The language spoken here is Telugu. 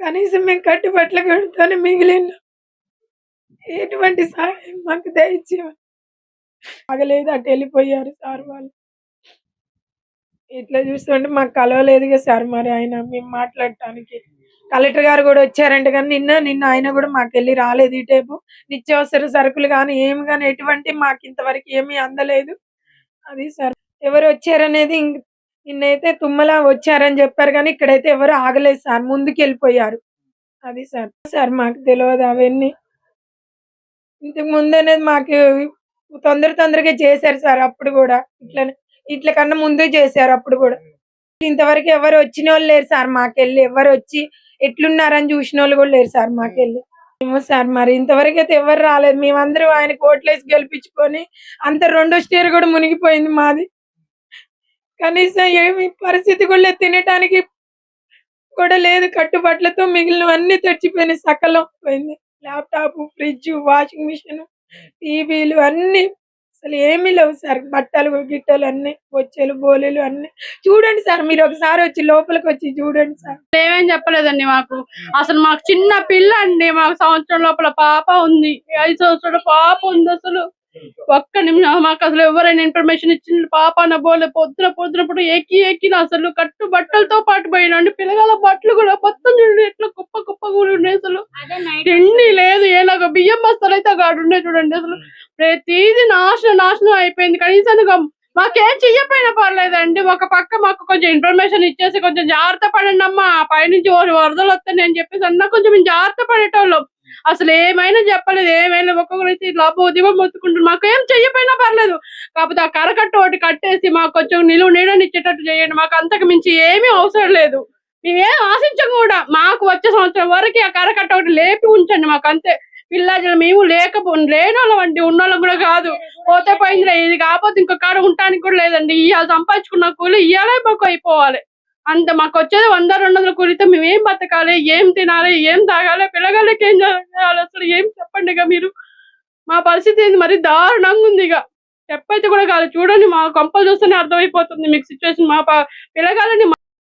కనీసం మేము కట్టుబట్టలు కడుతూనే మిగిలిన ఎటువంటి సహాయం మాకు దయచేయమని. ఆగలేదు అటు వెళ్ళిపోయారు సార్ వాళ్ళు. ఇట్లా చూస్తుంటే మాకు కలవలేదుగా సార్ మరి ఆయన మేము మాట్లాడటానికి. కలెక్టర్ గారు కూడా వచ్చారంట కానీ నిన్న నిన్న ఆయన కూడా మాకు వెళ్ళి రాలేదు ఈ టైపు. నిత్యావసర సరుకులు కానీ ఏమి కానీ ఎటువంటి మాకు ఇంతవరకు ఏమీ అందలేదు. అది సార్ ఎవరు వచ్చారనేది ఇంక- నిన్నైతే తుమ్మల వచ్చారని చెప్పారు కానీ ఇక్కడైతే ఎవరు ఆగలేదు సార్ ముందుకు వెళ్ళిపోయారు అది సార్ సార్ మాకు తెలియదు అవన్నీ. ఇంతకు ముందు అనేది మాకు తొందర తొందరగా చేశారు సార్ అప్పుడు కూడా. ఇట్లనే ఇట్ల కన్నా ముందు చేశారు అప్పుడు కూడా. ఇంతవరకు ఎవరు వచ్చిన వాళ్ళు లేరు సార్ మాకెళ్ళి. ఎవరు వచ్చి ఎట్లున్నారని చూసిన వాళ్ళు కూడా లేరు సార్ మాకెళ్ళి. ఏమో సార్ మరి ఇంతవరకు అయితే ఎవరు రాలేదు. మేమందరం ఆయన కోట్లేసి గెలిపించుకొని అంత రెండో స్టేర్ కూడా మునిగిపోయింది మాది. కనీసం ఏమి పరిస్థితి కూడా తినటానికి కూడా లేదు. కట్టుబాట్లతో మిగిలినవన్నీ తెచ్చిపోయినాయి సకలం పోయింది. ల్యాప్టాప్ ఫ్రిడ్జ్ వాషింగ్ మిషన్ టీవీలు అన్ని అసలు ఏమీ లేవు సార్. బట్టలు గిట్టలు అన్ని బొచ్చెలు బోలెలు అన్ని. చూడండి సార్ మీరు ఒకసారి వచ్చి లోపలికి వచ్చి చూడండి సార్. ఏమేం చెప్పలేదండి మాకు. అసలు మాకు చిన్న పిల్ల అండి. మాకు సంవత్సరం లోపల పాప ఉంది. ఐదు సంవత్సరాల పాప ఉంది అసలు. ఒక్క నిమిషం మాకు అసలు ఎవరైనా ఇన్ఫర్మేషన్ ఇచ్చిన పాప అన్న బోలే పొద్దున పొద్దునప్పుడు ఎక్కి ఎక్కిన అసలు కట్టు బట్టలతో పాటు పోయినండి పిల్లగాల బట్టలు కూడా మొత్తం చూడండి ఎట్లా కుప్ప కుప్ప కూడా ఉన్నాయి అసలు. తిండి లేదు ఏలాగ బియ్యం బస్తాలు అయితే అక్కడ ఉన్నాయి చూడండి అసలు. ప్రతిదీ నాశనం నాశనం అయిపోయింది. కనీసం మాకేం చెయ్యపోయినా పర్లేదండి. ఒక పక్క మాకు కొంచెం ఇన్ఫర్మేషన్ ఇచ్చేసి కొంచెం జాగ్రత్త పడండి అమ్మా. పైనుంచి వరదలు వస్తాయి అని చెప్పేసి అన్న కొంచెం జాగ్రత్త పడేటోళ్ళం. అసలు ఏమైనా చెప్పలేదు ఏమైనా ఒక్కొక్కరు అయితే ఇట్లా ఉద్యమం మొత్తుకుంటారు మాకు ఏం చెయ్యపోయినా పర్లేదు. కాకపోతే ఆ కరకట్ట ఒకటి కట్టేసి మాకు కొంచెం నిలువ నీడనిచ్చేటట్టు చేయండి. మాకు అంతకు మించి ఏమీ అవసరం లేదు. మేమేం ఆశించం కూడా. మాకు వచ్చే సంవత్సరం వరకు ఆ కరకట్ట ఒకటి లేపి ఉంచండి మాకు అంతే. పిల్లలు మేము లేకపో లేనోళ్ళం అండి. ఉన్నోళ్ళం కూడా కాదు. పోతే పోయిందిలే. ఇది కాకపోతే ఇంకొక కాడ ఉండటానికి కూడా లేదండి. ఇవాళ సంపాదించుకున్న కూలి ఇవాళే మాకు అయిపోవాలి. అంత మాకు వచ్చేది వంద రెండు వందల కూలితో మేము ఏం బతకాలి? ఏం తినాలి? ఏం తాగాలి? పిల్లగాళ్ళకి ఏం చేయాలి? అసలు ఏం చెప్పండి ఇక మీరు? మా పరిస్థితి ఏంది? మరి దారుణంగా ఉంది ఇక. చెప్పైతే కూడా కాదు చూడండి మా కొంపలు చూస్తేనే అర్థమైపోతుంది మీకు సిచ్యువేషన్ మా పిల్లగాళ్ళని